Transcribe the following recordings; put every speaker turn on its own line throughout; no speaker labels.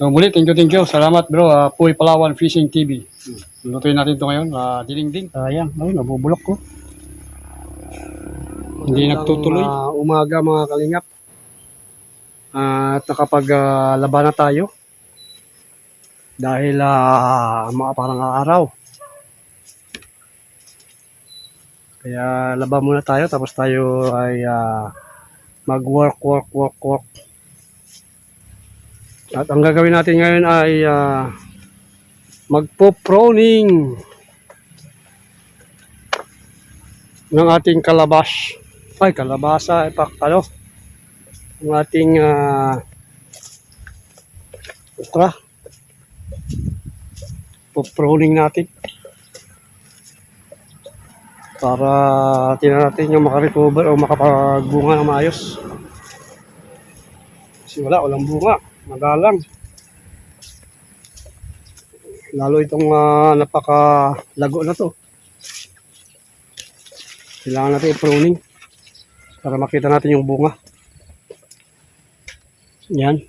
So muli, thank you, thank you. Salamat bro, uh, Puy Palawan Fishing TV. Lutuin natin ito ngayon, uh, ding
Sayang, ay, nabubulok ko.
Hindi nagtutuloy.
Uh, umaga mga kalingap. Ah, at nakapag-laba na tayo. Dahil uh, mga parang araw. Kaya laba muna tayo tapos tayo ay ah, mag-work, work, work, work. At ang gagawin natin ngayon ay ah, magpo-proning ng ating kalabas. Ay, kalabasa, eh, pak, ano, ng ating uh, okra. Po-proning natin. Para tingnan natin yung makarecover o makapagbunga ng maayos. Kasi wala, walang bunga. Magalang. Lalo itong ah, napakalago na to. Kailangan natin i-pruning para makita natin yung bunga. Yan.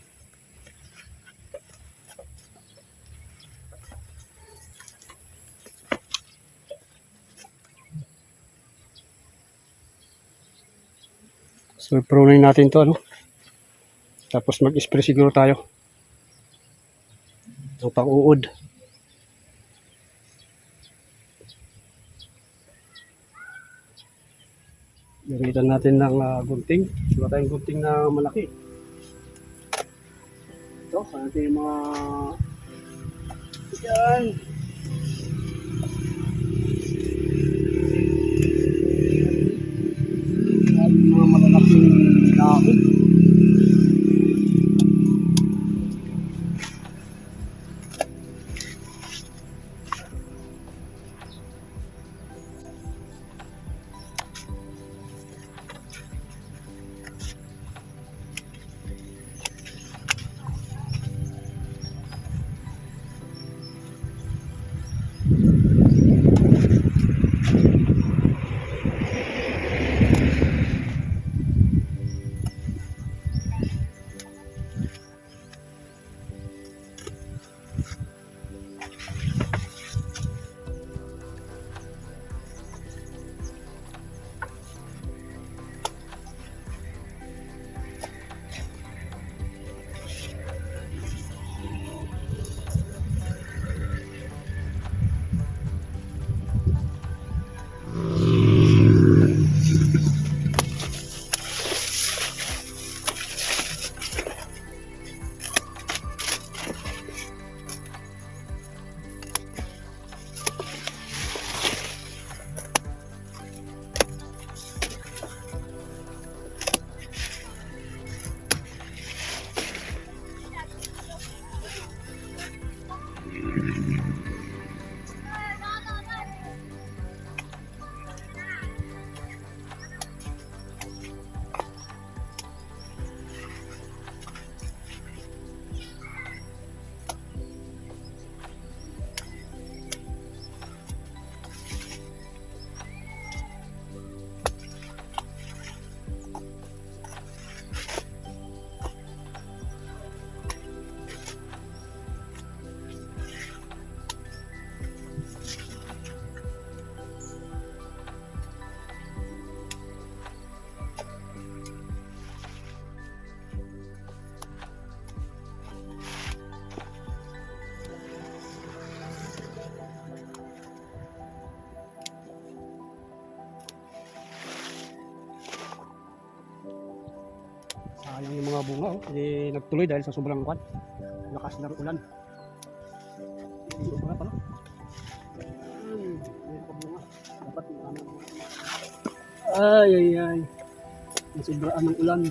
So, pruning natin to, ano? Tapos mag-spray siguro tayo. Ang pang-uod. Gamitan natin ng ah, gunting. Wala tayong gunting na malaki. Ito, sa ating mga... Yan. Yan, Hindi nagtuloy dahil sa sobrang kwan. Lakas ng ulan. Hindi pa, no? Mayroon pa bunga. Dapat yung ano. Ay, ay, ay. Nasubraan ng ulan.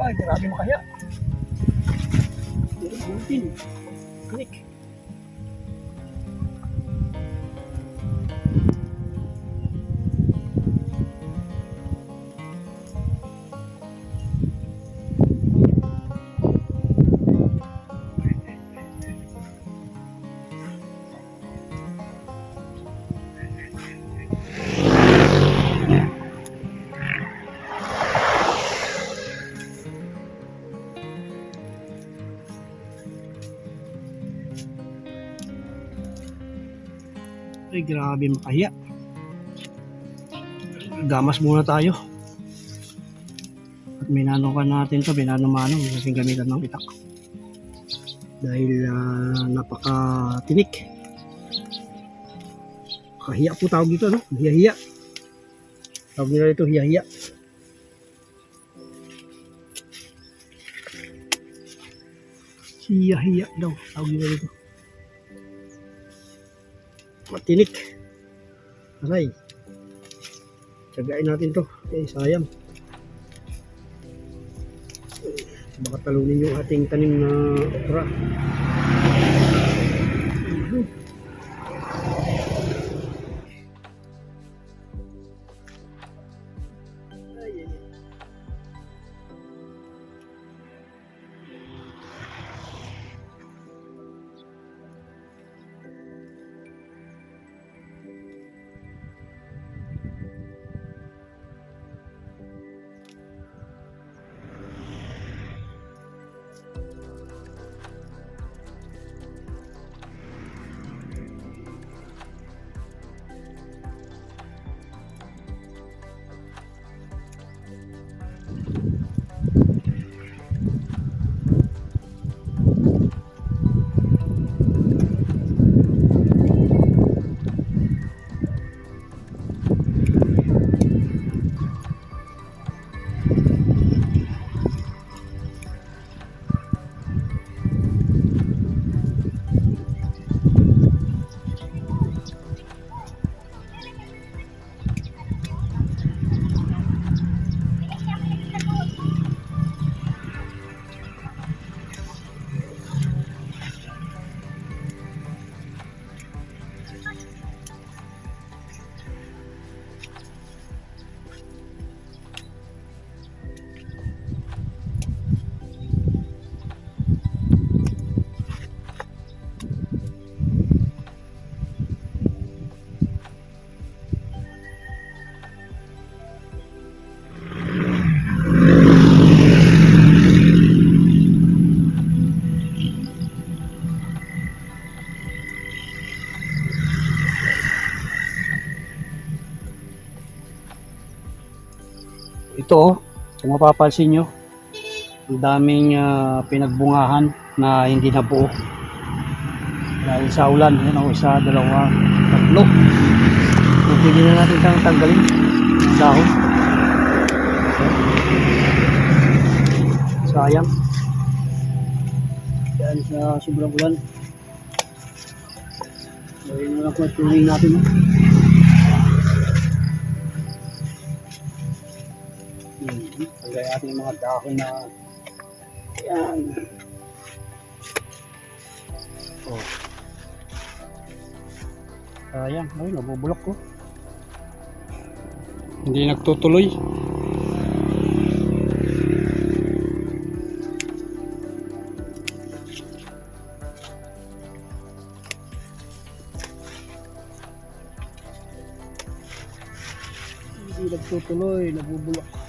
Ay, grabe makaya. Butin. Click. Ay, grabe makahiya. Gamas muna tayo. At minanukan natin to, minano-mano, kasing gamitan ng itak. Dahil ah, napaka-tinik. Kahiya po tawag dito, no? Hiya-hiya. Tawag nila ito, hiya-hiya. Hiya-hiya daw, tawag nila dito. Matinik. Aray. Tsagain natin to. Eh, sayang. Baka talunin yung ating tanim na okra. Ito, oh, kung mapapansin nyo, ang daming ah, pinagbungahan na hindi nabuo. Dahil sa ulan, yan o, isa, dalawa, tatlo. So, pwede na natin kang tanggalin ang dahon. Sayang. Yan sa sobrang ulan. Yun na lang tuloy natin. oh. Hmm, Tagay natin yung mga dahon na yan. Oh. Sayang, ay nabubulok ko.
Hindi nagtutuloy.
Hindi nagtutuloy, nabubulok.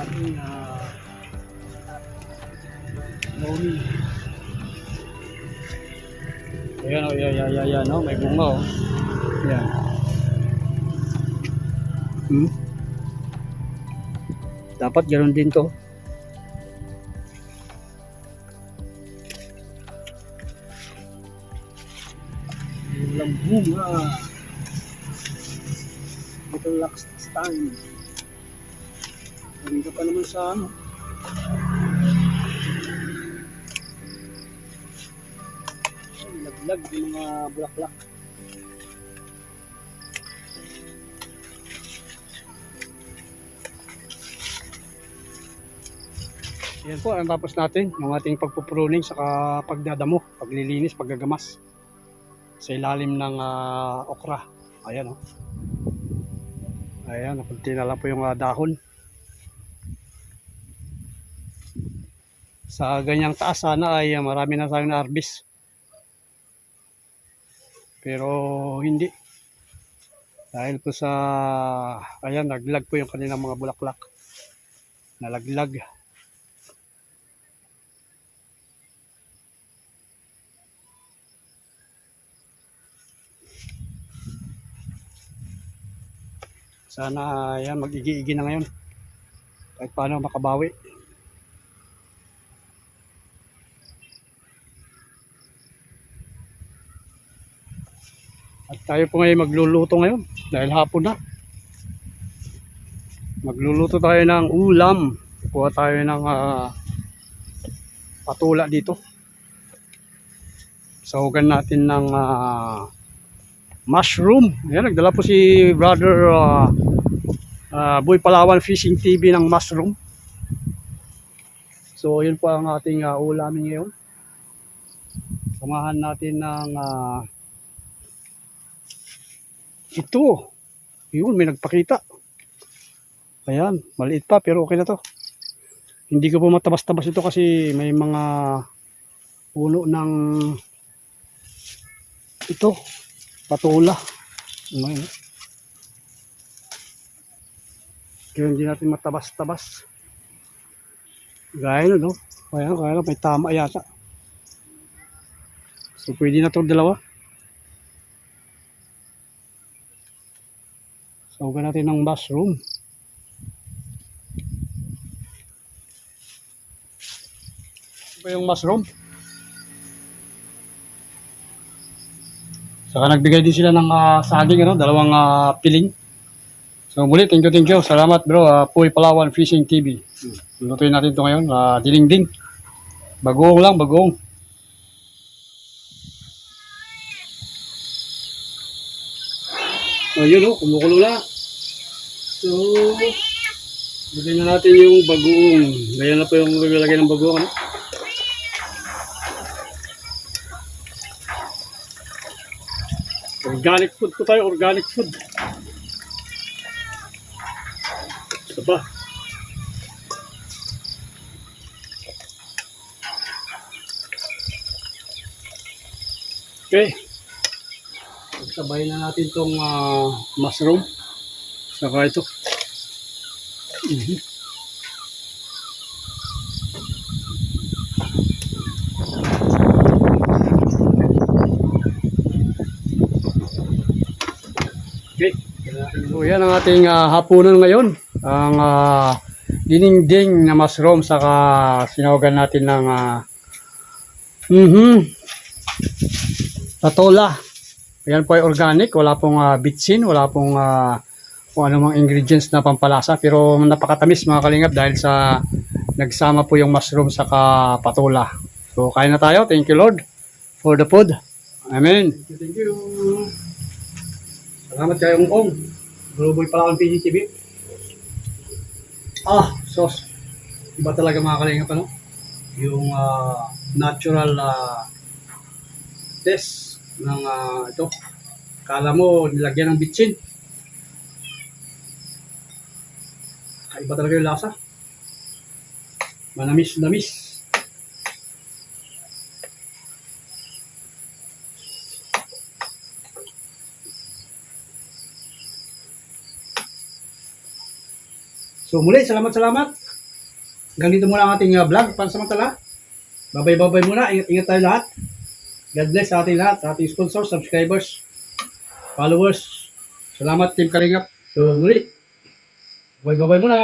Dati na Lomi.
Ayan, oh, yan, yan, yan, yan, no? may bunga, oh. Yan.
Hmm? Dapat ganoon din to. Walang bunga. Ito last time. Galing ka pa naman sa ano. Laglag yung mga bulaklak. Yan po, ang tapos natin, ng ating pagpupruning sa pagdadamo, paglilinis, paggagamas sa ilalim ng uh, okra. Ayan o. Oh. Ayan, kunti na lang po yung uh, dahon. Sa ganyang taas sana ay ah, marami na tayong na-harvest. Pero hindi. Dahil po sa, ayan, naglag po yung kanilang mga bulaklak. Nalaglag. Sana ayan, mag-igi-igi na ngayon. Kahit paano makabawi. At tayo po ngayon magluluto ngayon dahil hapon na. Magluluto tayo ng ulam. Kuha tayo ng ah, patula dito. Sahugan natin ng ah, mushroom. Ayan, nagdala po si brother ah, ah, Boy Palawan Fishing TV ng mushroom. So, yun po ang ating uh, ulamin ngayon. Samahan natin ng ah, ito. Yun, may nagpakita. Ayan, maliit pa pero okay na to. Hindi ko po matabas-tabas ito kasi may mga puno ng ito, patula. Ngayon. Kaya hindi natin matabas-tabas. Gaya na, no? Kaya, kaya lang, may tama yata. So, pwede na itong dalawa. Saugan natin ng mushroom. Ito ba yung mushroom? Saka nagbigay din sila ng ah, saging, ano, dalawang ah, piling. So muli, thank you, thank you. Salamat bro, uh, Puy Palawan Fishing TV. Lutuin natin ito ngayon, uh, dinding. Bagoong lang, bagoong. Oh, yun oh, kumukulo na. So, lagyan na natin yung bagoong. Ganyan na po yung lalagay ng bagoong. Ano? Organic food po tayo, organic food. Ito pa. Okay. Sabay na natin itong mushroom. Saka ito. Mhm. Okay. So yan ang ating ah, hapunan ngayon. Ang uh, dininding na mushroom saka sinawagan natin ng uh, mhm patola. Yan po ay organic, wala pong ah, bitsin, wala pong ah, kung anumang ingredients na pampalasa pero napakatamis mga kalingap dahil sa nagsama po yung mushroom saka patola. So kain na tayo. Thank you Lord for the food. Amen. Thank you. Thank you. Salamat kayo Ong. Global pala ang PGTV. Ah, sauce. Iba talaga mga kalingap ano? Yung ah, natural ah, test ng ah, ito. Kala mo nilagyan ng bitsin. Iba talaga yung lasa. Manamis-namis. So muli, salamat-salamat. Hanggang dito muna ang ating uh, vlog pansamantala. Babay-babay muna. Ingat-ingat tayo lahat. God bless sa ating lahat, sa ating sponsors, subscribers, followers. Salamat Team Kalingap. So muli, babay-babay muna.